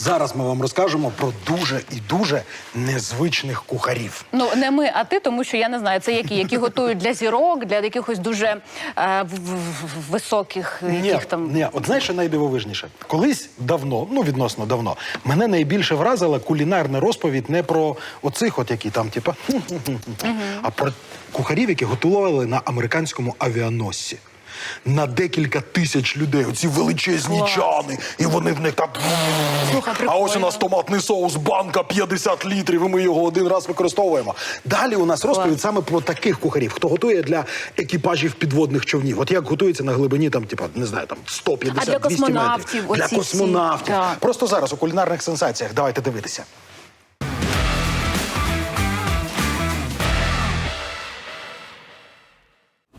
Зараз ми вам розкажемо про дуже і дуже незвичних кухарів. Ну не ми, а ти, тому що я не знаю, це які, які готують для зірок, для якихось дуже е, в- в- в- високих, яких там ні, от знаєш, що найдивовижніше? Колись давно, ну відносно давно, мене найбільше вразила кулінарна розповідь не про оцих, от які там, типа, а про кухарів, які готували на американському авіаносці. На декілька тисяч людей, оці величезні Клас. чани, і вони в них. Слухай, а ось у нас томатний соус, банка 50 літрів, і ми його один раз використовуємо. Далі у нас розповідь саме про таких кухарів, хто готує для екіпажів підводних човнів. От як готується на глибині, там, типа, не знаю, там 150-200 А для метрів. космонавтів Для оці всі, космонавтів. Просто зараз у кулінарних сенсаціях. Давайте дивитися.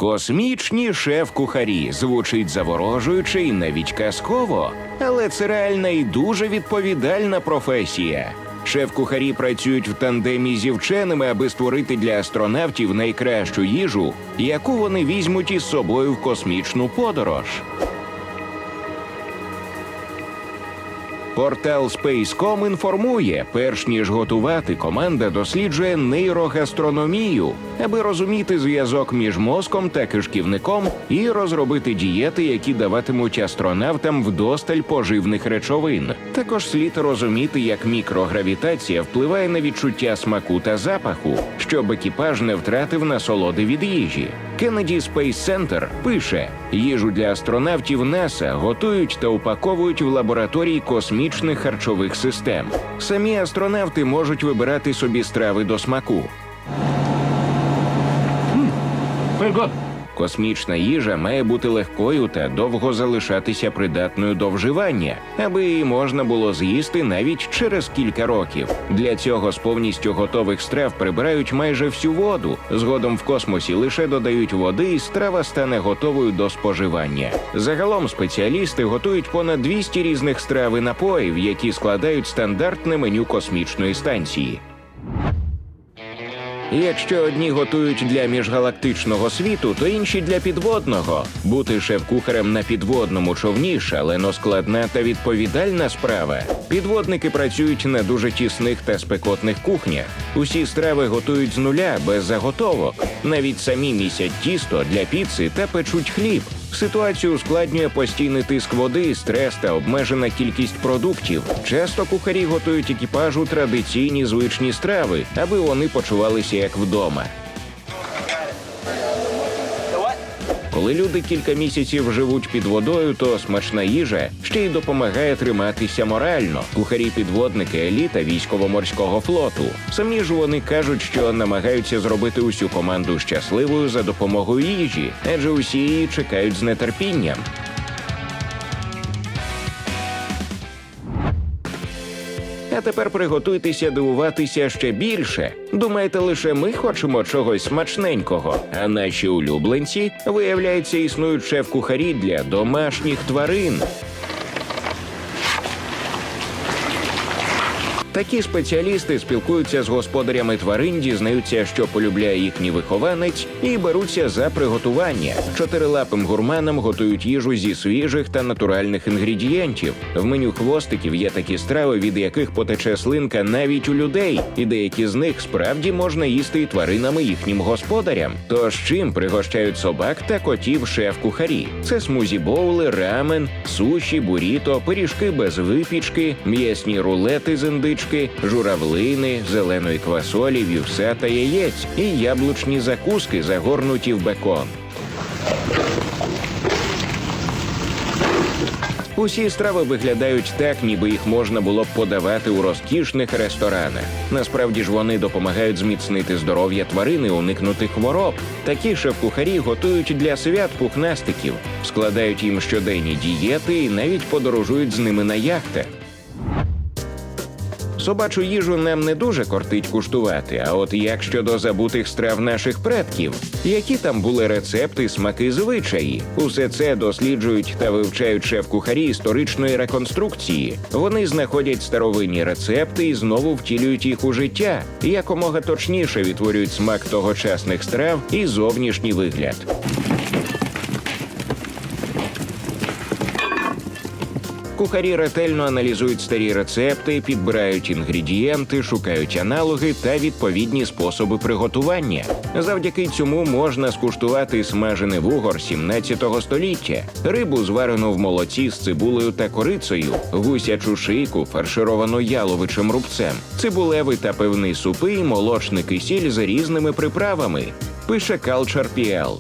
Космічні шеф-кухарі звучить заворожуюче і навіть казково, але це реальна і дуже відповідальна професія. Шеф-кухарі працюють в тандемі зі вченими, аби створити для астронавтів найкращу їжу, яку вони візьмуть із собою в космічну подорож. Портал Space.com інформує, перш ніж готувати, команда досліджує нейрогастрономію, аби розуміти зв'язок між мозком та кишківником і розробити дієти, які даватимуть астронавтам вдосталь поживних речовин. Також слід розуміти, як мікрогравітація впливає на відчуття смаку та запаху, щоб екіпаж не втратив насолоди від їжі. Kennedy Space Center пише: їжу для астронавтів НАСА готують та упаковують в лабораторії космічних харчових систем. Самі астронавти можуть вибирати собі страви до смаку. Very good. Космічна їжа має бути легкою та довго залишатися придатною до вживання, аби її можна було з'їсти навіть через кілька років. Для цього з повністю готових страв прибирають майже всю воду. Згодом в космосі лише додають води, і страва стане готовою до споживання. Загалом спеціалісти готують понад 200 різних страв і напоїв, які складають стандартне меню космічної станції. Якщо одні готують для міжгалактичного світу, то інші для підводного. Бути шеф-кухарем на підводному човні шалено складна та відповідальна справа. Підводники працюють на дуже тісних та спекотних кухнях. Усі страви готують з нуля без заготовок. Навіть самі місять тісто для піци та печуть хліб. Ситуацію ускладнює постійний тиск води, стрес та обмежена кількість продуктів. Часто кухарі готують екіпажу традиційні звичні страви, аби вони почувалися як вдома. Коли люди кілька місяців живуть під водою, то смачна їжа ще й допомагає триматися морально. Кухарі-підводники еліта військово-морського флоту. Самі ж вони кажуть, що намагаються зробити усю команду щасливою за допомогою їжі, адже усі її чекають з нетерпінням. Тепер приготуйтеся дивуватися ще більше. Думаєте, лише ми хочемо чогось смачненького, а наші улюбленці, виявляється, існують шеф-кухарі для домашніх тварин. Такі спеціалісти спілкуються з господарями тварин, дізнаються, що полюбляє їхній вихованець, і беруться за приготування. Чотирилапим гурманам готують їжу зі свіжих та натуральних інгредієнтів. В меню хвостиків є такі страви, від яких потече слинка навіть у людей, і деякі з них справді можна їсти і тваринами їхнім господарям. Тож чим пригощають собак та котів шеф-кухарі? Це смузі боули, рамен, суші, буріто, пиріжки без випічки, м'ясні рулети з індички, журавлини, зеленої квасолі, вівса та яєць і яблучні закуски, загорнуті в бекон. Усі страви виглядають так, ніби їх можна було б подавати у розкішних ресторанах. Насправді ж вони допомагають зміцнити здоров'я тварини, уникнути хвороб. Такі шеф-кухарі готують для свят пухнастиків, складають їм щоденні дієти і навіть подорожують з ними на яхтах. Собачу їжу нам не дуже кортить куштувати. А от як щодо забутих страв наших предків, які там були рецепти, смаки, звичаї, усе це досліджують та вивчають шеф-кухарі історичної реконструкції. Вони знаходять старовинні рецепти і знову втілюють їх у життя, якомога точніше відтворюють смак тогочасних страв і зовнішній вигляд. Кухарі ретельно аналізують старі рецепти, підбирають інгредієнти, шукають аналоги та відповідні способи приготування. Завдяки цьому можна скуштувати смажений вугор 17 століття, рибу зварену в молоці з цибулею та корицею, гусячу шийку, фаршировану яловичим рубцем, цибулевий та пивний супи, молочний кисіль з різними приправами. Пише Culture PL.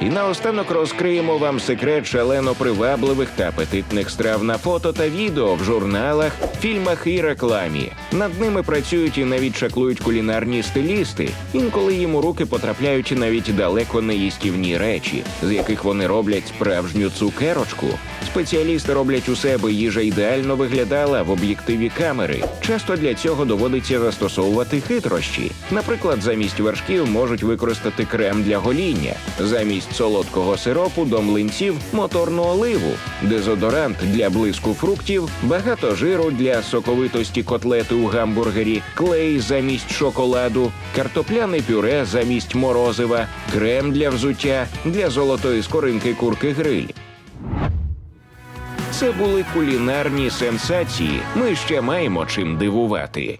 І наостанок розкриємо вам секрет шалено привабливих та апетитних страв на фото та відео в журналах, фільмах і рекламі. Над ними працюють і навіть шаклують кулінарні стилісти. Інколи їм у руки потрапляють навіть далеко не їстівні речі, з яких вони роблять справжню цукерочку. Спеціалісти роблять усе, аби їжа ідеально виглядала в об'єктиві камери. Часто для цього доводиться застосовувати хитрощі. Наприклад, замість вершків можуть використати крем для гоління, замість солодкого сиропу до млинців моторну оливу, дезодорант для блиску фруктів, багато жиру для соковитості котлети у гамбургері, клей замість шоколаду, картопляне пюре замість морозива, крем для взуття, для золотої скоринки курки гриль. Це були кулінарні сенсації. Ми ще маємо чим дивувати.